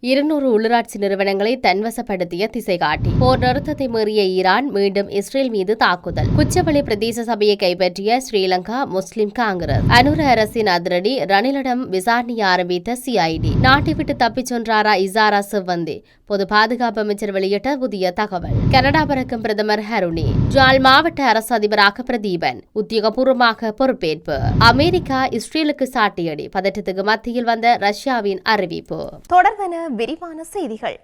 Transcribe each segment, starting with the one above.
இருநூறு உள்ளூராட்சி நிறுவனங்களை தன்வசப்படுத்திய திசைகாட்டி. போர் நிறுத்தத்தை மீறிய ஈரான் மீண்டும் இஸ்ரேல் மீது தாக்குதல். குச்சவெளி பிரதேச சபையை கைப்பற்றிய ஸ்ரீலங்கா முஸ்லிம் காங்கிரஸ். அனுர அரசின் அதிரடி ரணிலிடம் விசாரணையை ஆரம்பித்த சிஐடி நாட்டை விட்டு தப்பிச் சென்றாரா இசாரா சிவந்தி பொது பாதுகாப்பு அமைச்சர் வெளியிட்ட புதிய தகவல். கனடா பறக்கும் பிரதமர் ஹருணி. ஜால் மாவட்ட அரசு அதிபராக பிரதீபன். உத்தியோகபூர்வமாக பொறுப்பேற்பு. அமெரிக்கா இஸ்ரேலுக்கு சாட்டியடி. பதற்றத்துக்கு மத்தியில் வந்த ரஷ்யாவின் அறிவிப்பு. தொடர்பான விரிவான செய்திகள்.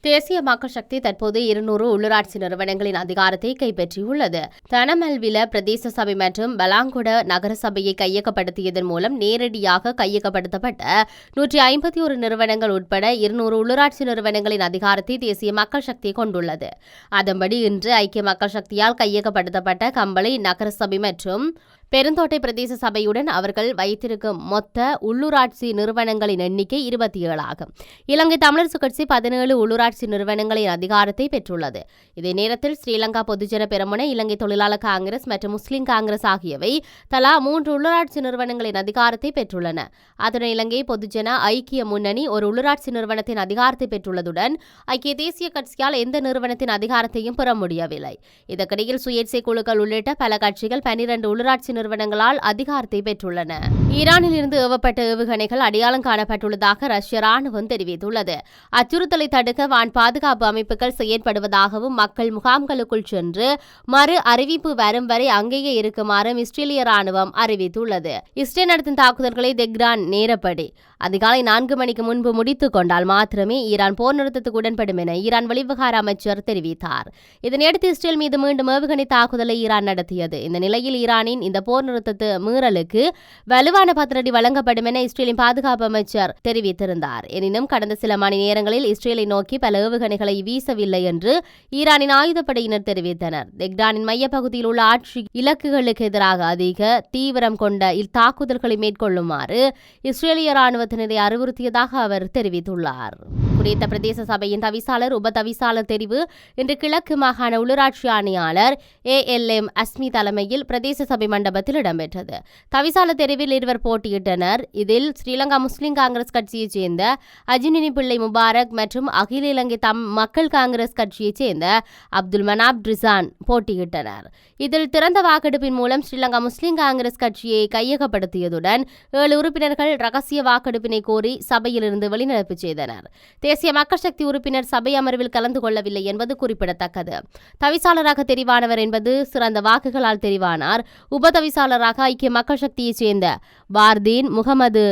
தேசிய மக்கள் சக்தி தற்போது இருநூறு உள்ளூராட்சி நிறுவனங்களின் அதிகாரத்தை கைப்பற்றியுள்ளது. தனமல்வில பிரதேச சபை மற்றும் பலாங்குட நகரசபையை கையகப்படுத்தியதன் மூலம் நேரடியாக கையகப்படுத்தப்பட்ட நூற்றி ஐம்பத்தி ஒரு நிறுவனங்கள் உட்பட இருநூறு உள்ளூராட்சி நிறுவனங்களின் அதிகாரத்தை தேசிய மக்கள் சக்தி கொண்டுள்ளது. அதன்படி இன்று ஐக்கிய மக்கள் சக்தியால் கையகப்படுத்தப்பட்ட கம்பளை நகரசபை மற்றும் பெருந்தோட்டை பிரதேச சபையுடன் அவர்கள் வைத்திருக்கும் மொத்த உள்ளூராட்சி நிறுவனங்களின் எண்ணிக்கை இருபத்தி ஏழு ஆகும். இலங்கை தமிழரசு கட்சி பதினேழு உள்ளூராட்சி நிறுவனங்களின் அதிகாரத்தை பெற்றுள்ளது. இதே நேரத்தில் ஸ்ரீலங்கா பொதுஜன பெருமுனை இலங்கை தொழிலாளர் காங்கிரஸ் மற்றும் முஸ்லிம் காங்கிரஸ் ஆகியவை தலா மூன்று உள்ளூராட்சி நிறுவனங்களின் அதிகாரத்தை பெற்றுள்ளன. அதுடன் இலங்கை பொதுஜன ஐக்கிய முன்னணி ஒரு உள்ளூராட்சி நிறுவனத்தின் அதிகாரத்தை பெற்றுள்ளதுடன் ஐக்கிய தேசிய கட்சியால் எந்த நிறுவனத்தின் அதிகாரத்தையும் பெற முடியவில்லை. இதற்கிடையில் சுயேட்சை குழுக்கள் உள்ளிட்ட பல கட்சிகள் பனிரண்டு உள்ளூராட்சி நிறுவனங்களால் அதிகாரத்தை பெற்றுள்ளன. ஈரானில் இருந்து ஏவப்பட்ட ஏவுகணைகள் அடையாளம் காணப்பட்டுள்ளதாக ரஷ்ய ராணுவம் தெரிவித்துள்ளது. அச்சுறுத்தலை தடுக்க வான் பாதுகாப்பு அமைப்புகள் செயற்படுவதாகவும் மக்கள் முகாம்களுக்குள் சென்று மறு அறிவிப்பு வரும் வரை அங்கேயே இருக்குமாறும் இஸ்ரேலிய ராணுவம் அறிவித்துள்ளது. இஸ்ரேல் நடத்தும் தாக்குதல்களை தெக்ரான் நேரப்படி அதிகாலை நான்கு மணிக்கு முன்பு முடித்துக் கொண்டால் மாத்திரமே ஈரான் போர் நிறுத்தத்துக்கு உடன்படும் என ஈரான் வெளிவிவகார அமைச்சர் தெரிவித்தார். இதனையடுத்து இஸ்ரேல் மீது மீண்டும் ஏவுகணை தாக்குதலை ஈரான் நடத்தியது. இந்த நிலையில் ஈரானின் இந்த போர் நிறுத்தத்து மீறலுக்கு வலுவான பத்திரடி வழங்கப்படும் என இஸ்ரேலின் பாதுகாப்பு அமைச்சர் தெரிவித்திருந்தார். எனினும் கடந்த சில மணி நேரங்களில் இஸ்ரேலை நோக்கி பல ஏவுகணைகளை வீசவில்லை என்று ஈரானின் ஆயுதப்படையினர் தெரிவித்தனர். தெக்டானின் மையப்பகுதியில் உள்ள ஆட்சி இலக்குகளுக்கு எதிராக அதிக தீவிரம் கொண்ட இத்தாக்குதல்களை மேற்கொள்ளுமாறு இஸ்ரேலிய ராணுவத்தினரை அறிவுறுத்தியதாக அவர் தெரிவித்துள்ளார். குறித்த பிரதேச சபையின் தவிசாளர் உப தவிசாளர் தெரிவு இன்று கிழக்கு மாகாண உள்ளூராட்சி ஆணையாளர் ஏ எல் எம் அஸ்மி தலைமையில் பிரதேச சபை மண்டபத்தில் இடம்பெற்றது. தவிசாளர் தெரிவில் இருவர் போட்டியிட்டனர். இதில் ஸ்ரீலங்கா முஸ்லிம் காங்கிரஸ் கட்சியைச் சேர்ந்த அஜினினி பிள்ளை முபாரக் மற்றும் அகில இலங்கை தம் மக்கள் காங்கிரஸ் கட்சியைச் சேர்ந்த அப்துல் மனாப் ட்ரிசான் போட்டியிட்டனர். இதில் திறந்த வாக்கெடுப்பின் மூலம் ஸ்ரீலங்கா முஸ்லிம் காங்கிரஸ் கட்சியை கையகப்படுத்தியதுடன் ஏழு உறுப்பினர்கள் ரகசிய வாக்கெடுப்பினை கோரி சபையிலிருந்து வெளிநடப்பு செய்தனர். தேசிய மக்கள் சக்தி உறுப்பினர் சபை அமர்வில் கலந்து கொள்ளவில்லை என்பது குறிப்பிடத்தக்கது. தவிசாளராக தெரிவானவர் என்பது சிறந்த வாக்குகளால் தெரிவானார். உபதவிசாளராக ஐக்கிய மக்கள் சக்தியைச் சேர்ந்த வார்தீன் முகமது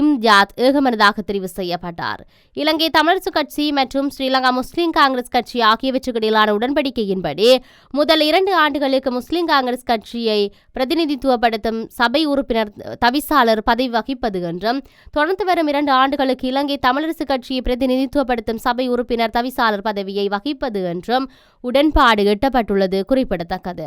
இம்தியாத் ஏகமனதாக தெரிவு செய்யப்பட்டார். இலங்கை தமிழரசு கட்சி மற்றும் ஸ்ரீலங்கா முஸ்லிம் காங்கிரஸ் கட்சி ஆகியவற்றுக்கு இடையிலான உடன்படிக்கையின்படி முதல் இரண்டு ஆண்டுகளுக்கு முஸ்லிம் காங்கிரஸ் கட்சியை பிரதிநிதித்துவப்படுத்தும் சபை உறுப்பினர் தவிசாளர் பதவி வகிப்பது என்றும் தொடர்ந்து வரும் இரண்டு ஆண்டுகளுக்கு இலங்கை தமிழரசு கட்சியை பிரதிநிதித்துவப்படுத்தும் சபை உறுப்பினர் தவிசாளர் பதவியை வகிப்பது என்றும் உடன்பாடு எட்டப்பட்டுள்ளது குறிப்பிடத்தக்கது.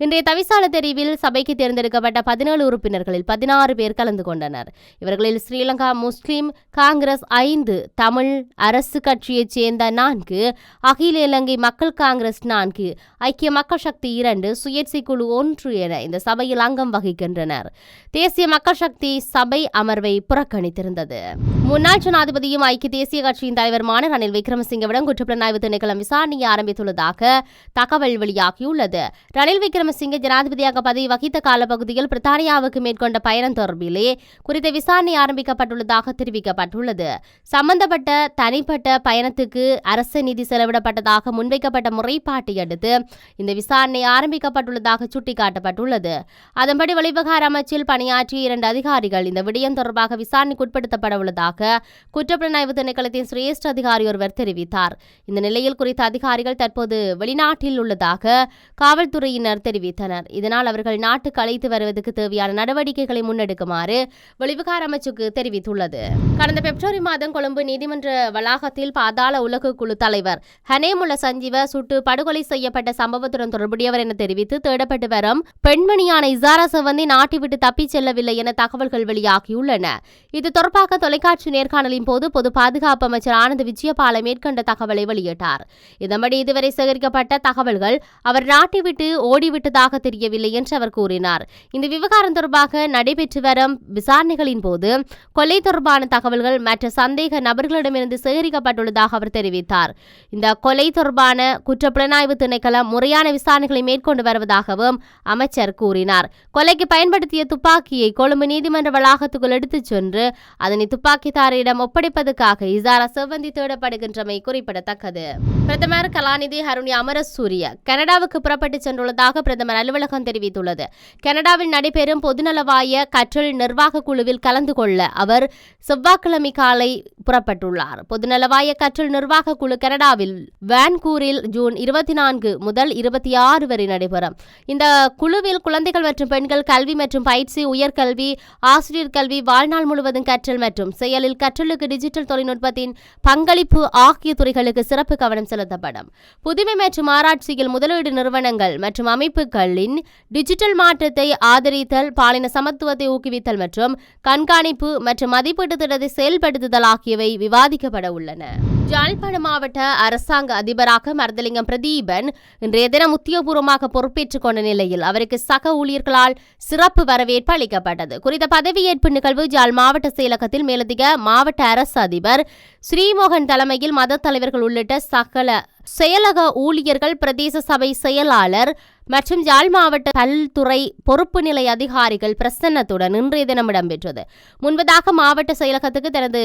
இன்றைய தவிசாளர் தெரிவில் சபைக்கு தேர்ந்தெடுக்கப்பட்ட பதினேழு உறுப்பினர்களில் பதினாறு பேர் கலந்து கொண்டனர். இவர்களில் ஸ்ரீலங்கா முஸ்லிம் காங்கிரஸ் ஐந்து தமிழ் அரசு கட்சியைச் சேர்ந்த நான்கு அகில இலங்கை மக்கள் காங்கிரஸ் நான்கு ஐக்கிய மக்கள் சக்தி இரண்டு சுயேட்சை குழு ஒன்று என இந்த சபையில் அங்கம் வகிக்கின்றனர். தேசிய மக்கள் சக்தி சபை அமர்வை புறக்கணித்திருந்தது. முன்னாள் ஜனாதிபதியும் ஐக்கிய தேசிய கட்சியின் தலைவருமான ரணில் விக்ரமசிங்கவிடம் குற்றப்புலனாய்வு திணைக்களம் விசாரணையை ஆரம்பித்துள்ளதாக தகவல் வெளியாகியுள்ளது. ரணில் விக்ரமசிங்க ஜனாதிபதியாக பதவி வகித்த காலப்பகுதியில் பிரித்தானியாவுக்கு மேற்கொண்ட பயணம் தொடர்பிலே குறித்த விசாரணை ஆரம்பிக்கப்பட்டுள்ளதாக தெரிவிக்கப்பட்டுள்ளது. சம்பந்தப்பட்ட தனிப்பட்ட பயணத்துக்கு அரசு நிதி செலவிடப்பட்டதாக முன்வைக்கப்பட்ட முறைப்பாட்டை அடுத்து இந்த விசாரணை ஆரம்பிக்கப்பட்டுள்ளதாக சுட்டிக்காட்டப்பட்டுள்ளது. அதன்படி வெளிவிவகார அமைச்சில் பணியாற்றிய இரண்டு அதிகாரிகள் இந்த விடயம் தொடர்பாக விசாரணைக்கு உட்படுத்தப்பட உள்ளதாக குற்றப்புலனாய்வு திணைக்களத்தின் சிரேஷ்ட அதிகாரி ஒருவர் தெரிவித்தார். இந்த நிலையில் குறித்த அதிகாரிகள் தற்போது வெளிநாட்டில் உள்ளதாக காவல்துறையினர் தெரிவித்தனர். இதனால் அவர்கள் நாட்டுக்கு அழைத்து வருவதற்கு தேவையான நடவடிக்கைகளை முன்னெடுக்குமாறு வெளிவிகார அமைச்சு சுக்கு தெரிவித்துள்ளது. கடந்த பிப்ரவரி மாதம் கொழும்பு நீதிமன்ற வளாகத்தில் பாதாள உலக குழு தலைவர் ஹனேமுல சஞ்சீவ சுட்டு படுகொலை செய்யப்பட்ட சம்பவத்துடன் தொடர்புடையவர் என தெரிவித்து தேடப்பட்டு வரும் பெண்மணியான இசாரா சவந்தி நாட்டை விட்டு தப்பிச் செல்லவில்லை என தகவல்கள் வெளியாகியுள்ளன. இது தொடர்பாக தொலைக்காட்சி நேர்காணலின் போது பொது பாதுகாப்பு அமைச்சர் ஆனந்த் விஜயபால மேற்கண்ட தகவலை வெளியிட்டார். இதன்படி இதுவரை சேகரிக்கப்பட்ட தகவல்கள் அவர் நாட்டை விட்டு ஓடிவிட்டதாக தெரியவில்லை என்று அவர் கூறினார். இந்த விவகாரம் தொடர்பாக நடைபெற்று வரும் விசாரணைகளின் போது கொலை தொடர்பான தகவல்கள் மற்ற சந்தேக நபர்களிடமிருந்து சேகரிக்கப்பட்டுள்ளதாக அவர் தெரிவித்தார். இந்த கொலை தொடர்பான குற்றப்புலனாய்வு திணைக்களம் முறையான விசாரணைகளை மேற்கொண்டு வருவதாகவும் அமைச்சர் கூறினார். கொலைக்கு பயன்படுத்திய துப்பாக்கியை கொழும்பு நீதிமன்ற வளாகத்துக்குள் எடுத்துச் சென்று அதனை துப்பாக்கிதாரியிடம் ஒப்படைப்பதற்காக இசாரா செவ்வந்தி தேடப்படுகின்றமை குறிப்பிடத்தக்கது. பிரதமர் கலாநிதி ஹருணி அமரசூரிய கனடாவுக்கு புறப்பட்டு சென்றுள்ளதாக பிரதமர் அலுவலகம் தெரிவித்துள்ளது. கனடாவில் நடைபெறும் பொதுநலவாய கற்றல் நிர்வாக குழுவில் கலந்து கொள்ள அவர் செவ்வாய்க்கிழமை காலை புறப்பட்டுள்ளார். பொதுநலவாய கற்றல் நிர்வாக குழு கனடாவில் வான்கூரில் ஜூன் இருபத்தி நான்கு முதல் இருபத்தி ஆறு வரை நடைபெறும். இந்த குழுவில் குழந்தைகள் மற்றும் பெண்கள் கல்வி மற்றும் பயிற்சி உயர்கல்வி ஆசிரியர் கல்வி வாழ்நாள் முழுவதும் கற்றல் மற்றும் செயலில் கற்றலுக்கு டிஜிட்டல் தொழில்நுட்பத்தின் பங்களிப்பு ஆகிய துறைகளுக்கு சிறப்பு கவனம் செலுத்தப்படும். புதுமை மற்றும் ஆராய்ச்சியில் முதலீடு நிறுவனங்கள் மற்றும் அமைப்புகளின் டிஜிட்டல் மாற்றத்தை ஆதரித்தல் பாலின சமத்துவத்தை ஊக்குவித்தல் மற்றும் கண்காணிப்பு மற்றும் மதிப்பீட்டு திட்டத்தை செயல்படுத்துதல் ஆகியவை விவாதிக்கப்பட உள்ளன. யாழ்ப்பாண மாவட்ட அரசாங்க அதிபராக மருதலிங்கம் பிரதீபன் இன்றைய தினம் உத்தியோகபூர்வமாக பொறுப்பேற்றுக் கொண்ட நிலையில் அவருக்கு சக ஊழியர்களால் சிறப்பு வரவேற்பு அளிக்கப்பட்டது. குறித்த பதவியேற்பு நிகழ்வு ஜாழ் மாவட்ட செயலகத்தில் மேலதிக மாவட்ட அரசு அதிபர் ஸ்ரீமோகன் தலைமையில் மத தலைவர்கள் உள்ளிட்ட சகல செயலக ஊழியர்கள் பிரதேச சபை செயலாளர் மற்றும் யாழ் மாவட்ட கல்துறை பொறுப்பு நிலை அதிகாரிகள் பிரசன்னத்துடன் இன்றைய தினம் இடம்பெற்றது. முன்பதாக மாவட்ட செயலகத்துக்கு தனது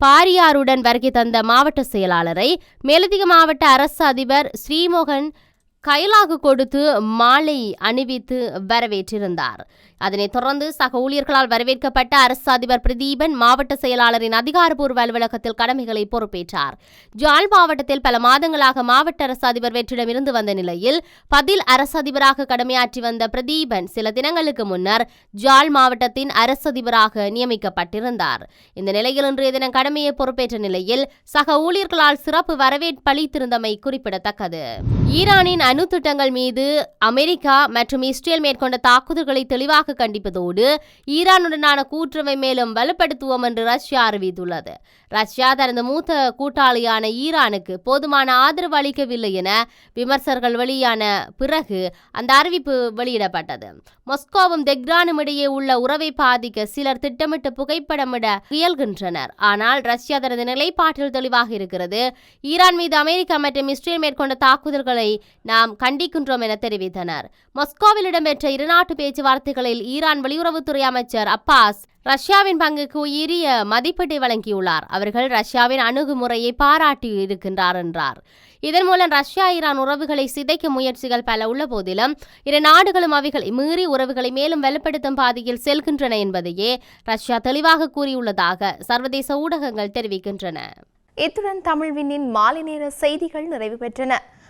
பாரியாருடன் வருகை தந்த மாவட்ட செயலாளரை மேலதிக மாவட்ட அரசு அதிபர் ஸ்ரீமோகன் கைலாகு கொடுத்து மாலை அணிவித்து வரவேற்றிருந்தார். அதனைத் தொடர்ந்து சக ஊழியர்களால் வரவேற்கப்பட்ட அரசு அதிபர் பிரதீபன் மாவட்ட செயலாளரின் அதிகாரப்பூர்வ அலுவலகத்தில் கடமைகளை பொறுப்பேற்றார். ஜாழ் மாவட்டத்தில் பல மாதங்களாக மாவட்ட அரசு அதிபர் வெற்றிடமிருந்து வந்த நிலையில் பதில் அரசு அதிபராக கடமையாற்றி வந்த பிரதீபன் சில தினங்களுக்கு முன்னர் ஜாழ் மாவட்டத்தின் அரசு அதிபராக நியமிக்கப்பட்டிருந்தார். இந்த நிலையில் இன்றைய தினம் கடமையை பொறுப்பேற்ற நிலையில் சக ஊழியர்களால் சிறப்பு வரவேற்பளித்திருந்தமை குறிப்பிடத்தக்கது. ஈரானின் அணு திட்டங்கள் மீது அமெரிக்கா மற்றும் இஸ்ரேல் மேற்கொண்ட தாக்குதல்களை தெளிவாக கண்டிப்பதோடு ஈரானுடனான கூற்றுமை மேலும் வலுப்படுத்துவோம் என்று ரஷ்யா அறிவித்துள்ளது. ரஷ்யா தனது மூத்த கூட்டாளியான ஈரானுக்கு போதுமான ஆதரவு அளிக்கவில்லை என விமர்சகர்கள் வெளியான பிறகு அந்த அறிவிப்பு வெளியிடப்பட்டது. மொஸ்கோவும் தெக்ரானும் இடையே உள்ள உறவை பாதிக்க சிலர் திட்டமிட்டு புகைப்படமிட முயல்கின்றனர். ஆனால் ரஷ்யா தனது நிலைப்பாட்டில் தெளிவாக இருக்கிறது. ஈரான் மீது அமெரிக்கா மற்றும் இஸ்ரேல் மேற்கொண்ட தாக்குதல்களை நாம் நாம் கண்டிக்கின்றோம் என தெரிவித்தனர். மொஸ்கோவில் இடம்பெற்ற இருநாட்டு பேச்சுவார்த்தைகளில் ஈரான் வெளியுறவுத்துறை அமைச்சர் அப்பாஸ் ரஷ்யாவின் பங்குக்கு உயரிய மதிப்பீட்டை வழங்கியுள்ளார். அவர்கள் ரஷ்யாவின் அணுகுமுறையை பாராட்டி இருக்கின்றார் என்றார். இதன் மூலம் ரஷ்யா ஈரான் உறவுகளை சிதைக்கும் முயற்சிகள் பல உள்ள போதிலும் இரு நாடுகளும் அவைகளை மீறி உறவுகளை மேலும் வலுப்படுத்தும் பாதையில் செல்கின்றன என்பதையே ரஷ்யா தெளிவாக கூறியுள்ளதாக சர்வதேச ஊடகங்கள் தெரிவிக்கின்றன. இத்துடன் தமிழ்வினின் மாலை நேர செய்திகள் நிறைவு பெற்றன.